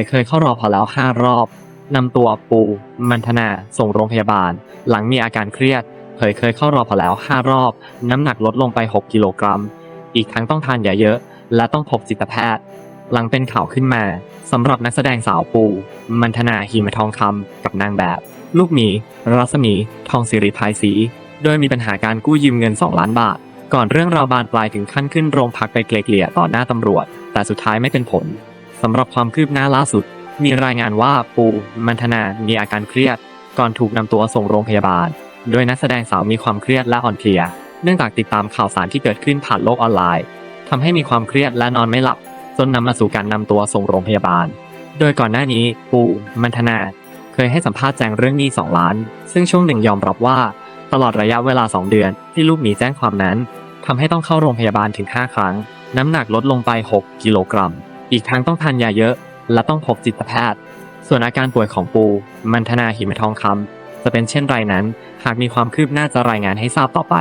ยเคยเข้ารอพอแล้วห้ารอบนำตัวปู มันธนา ส่งโรงพยาบาล หลังมีอาการเครียดเผยเคยเข้ารอพอแล้วห้ารอบ น้ำหนักลดลงไป 6 กิโลกรัม อีกทั้งต้องทานยาเยอะ และต้องพบจิตแพทย์ หลังเป็นข่าวขึ้นมาสำหรับนักแสดงสาวปู มันธนาหิมทองคำกับนางแบบ ลูกหมี รัศมี ทองสิริภายศรีโดยมีปัญหาการกู้ยืมเงิน 2 ล้านบาท ก่อนเรื่องราวบานปลายถึงขั้นขึ้นโรงพักไปเกลียเกลียต่อหน้าตำรวจ แต่สุดท้ายไม่เป็นผล สำหรับความคืบหน้าล่าสุด มีรายงานว่าปูมันธนา มีอาการเครียด ก่อนถูกนำตัวส่งโรงพยาบาล โดยนักแสดงสาวมีความเครียดและอ่อนเพลีย เนื่องจากติดตามข่าวสารที่เกิดขึ้นผ่านโลกออนไลน์ทำให้มีความเครียดและนอนไม่หลับ จนนำมาสู่การนำตัวส่งโรงพยาบาล โดยก่อนหน้านี้ปูมันธนา เคยให้สัมภาษณ์แจ้งเรื่องหนี้2ล้าน ซึ่งช่วงหนึ่งยอมรับว่า ตลอดระยะเวลา 2 เดือนที่ลูกหมีแจ้งความนั้นทำให้ต้องเข้าโรงพยาบาลถึง 5 ครั้ง น้ำหนักลดลงไป 6 กิโลกรัม อีกทั้งต้องทานยาเยอะ และต้องพบจิตแพทย์ ส่วนอาการป่วยของปูมันธนาหิมทองคำจะเป็นเช่นไรนั้น หากมีความคืบหน้าจะรายงานให้ทราบต่อไป